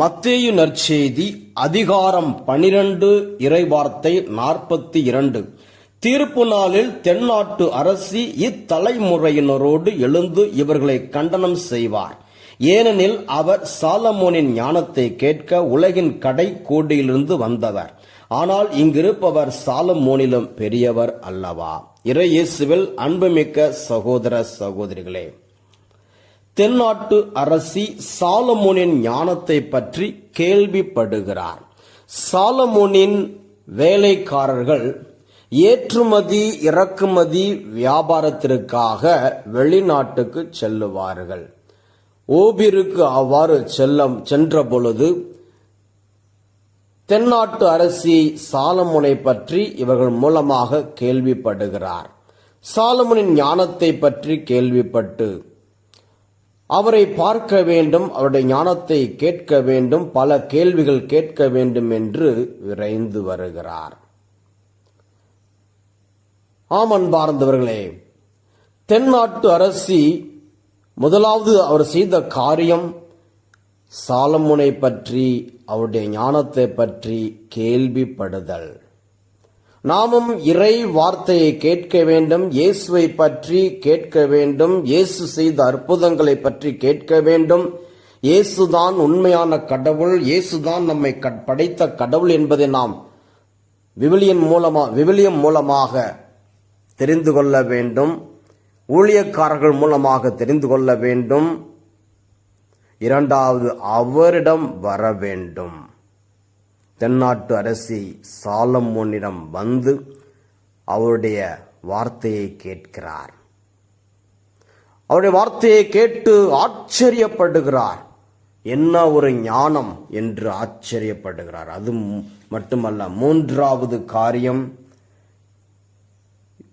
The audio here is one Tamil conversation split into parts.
மத்தேயு நற்செய்தி அதிகாரம் பனிரெண்டு இறைவார்த்தை நாற்பத்தி இரண்டு தீர்ப்பு நாளில் தென்னாட்டு அரசி இத்தலைமுறையினரோடு எழுந்து இவர்களை கண்டனம் செய்வார். ஏனெனில் அவர் சாலமோனின் ஞானத்தை கேட்க உலகின் கடை கோடியிலிருந்து வந்தவர். ஆனால் இங்கிருப்பவர் சாலமோனிலும் பெரியவர் அல்லவா? இறை இயேசுவில் அன்புமிக்க சகோதர சகோதரிகளே தென்னாட்டு அரசி சாலமோனின் ஞானத்தை பற்றி கேள்விப்படுகிறார். சாலமோனின் வேலைக்காரர்கள் ஏற்றுமதி இறக்குமதி வியாபாரத்திற்காக வெளிநாட்டுக்கு செல்லுவார்கள். ஓபிருக்கு அவ்வாறு செல்ல சென்ற பொழுது தென்னாட்டு அரசி சாலமுனை பற்றி இவர்கள் மூலமாக கேள்விப்படுகிறார். சாலமுனின் ஞானத்தை பற்றி கேள்விப்பட்டு அவரை பார்க்க வேண்டும் அவருடைய ஞானத்தை கேட்க வேண்டும் பல கேள்விகள் கேட்க வேண்டும் என்று விரைந்து வருகிறார். ஆமன் பார்ந்தவர்களே தென்னாட்டு அரசி முதலாவது அவர் செய்த காரியம் சாலமுனை பற்றி அவருடைய ஞானத்தை பற்றி கேள்விப்படுதல். நாமும் இறை வார்த்தையை கேட்க வேண்டும் இயேசுவை பற்றி கேட்க வேண்டும் இயேசு செய்த அற்புதங்களை பற்றி கேட்க வேண்டும். இயேசுதான் உண்மையான கடவுள் இயேசுதான் நம்மை கட்- படைத்த கடவுள் என்பதை நாம் விவிலியன் மூலமா விவிலியம் மூலமாக தெரிந்து கொள்ள வேண்டும். ஊழியக்காரர்கள் மூலமாக தெரிந்து கொள்ள வேண்டும். இரண்டாவது அவரிடம் வர வேண்டும். தென்னாட்டு அரசி சாலமோனிடம் வந்து அவருடைய வார்த்தையை கேட்கிறார். அவருடைய வார்த்தையை கேட்டு ஆச்சரியப்படுகிறார். என்ன ஒரு ஞானம் என்று ஆச்சரியப்படுகிறார். அது மட்டுமல்ல மூன்றாவது காரியம்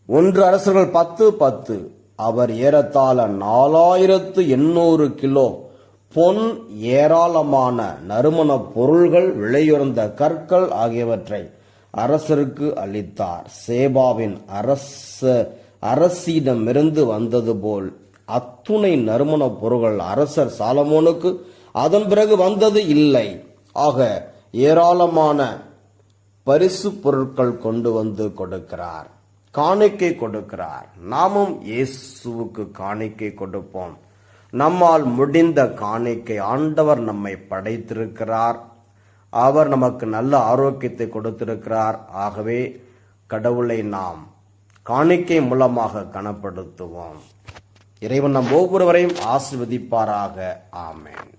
ஒன்று அரசர்கள் பத்து பத்து அவர் ஏறத்தாழ நாலாயிரத்து எண்ணூறு கிலோ பொன் ஏராளமான நறுமண பொருள்கள் விலையுறந்த கற்கள் ஆகியவற்றை அரசருக்கு அளித்தார். சேபாவின் அரச அரசிடமிருந்து வந்தது போல் அத்துணை நறுமண பொருள்கள் அரசர் சாலமோனுக்கு அதன் பிறகு வந்தது இல்லை. ஆக ஏராளமான பரிசு பொருட்கள் கொண்டு வந்து கொடுக்கிறார். காணிக்கை கொடுக்கிறார். நாமும் இயேசுவுக்கு காணிக்கை கொடுப்போம். நம்மால் முடிந்த காணிக்கை ஆண்டவர் நம்மை படைத்திருக்கிறார். அவர் நமக்கு நல்ல ஆரோக்கியத்தை கொடுத்திருக்கிறார். ஆகவே கடவுளை நாம் காணிக்கை மூலமாக கனப்படுத்துவோம். இறைவன் நம் ஒவ்வொருவரையும் ஆசிர்வதிப்பாராக. ஆமேன்.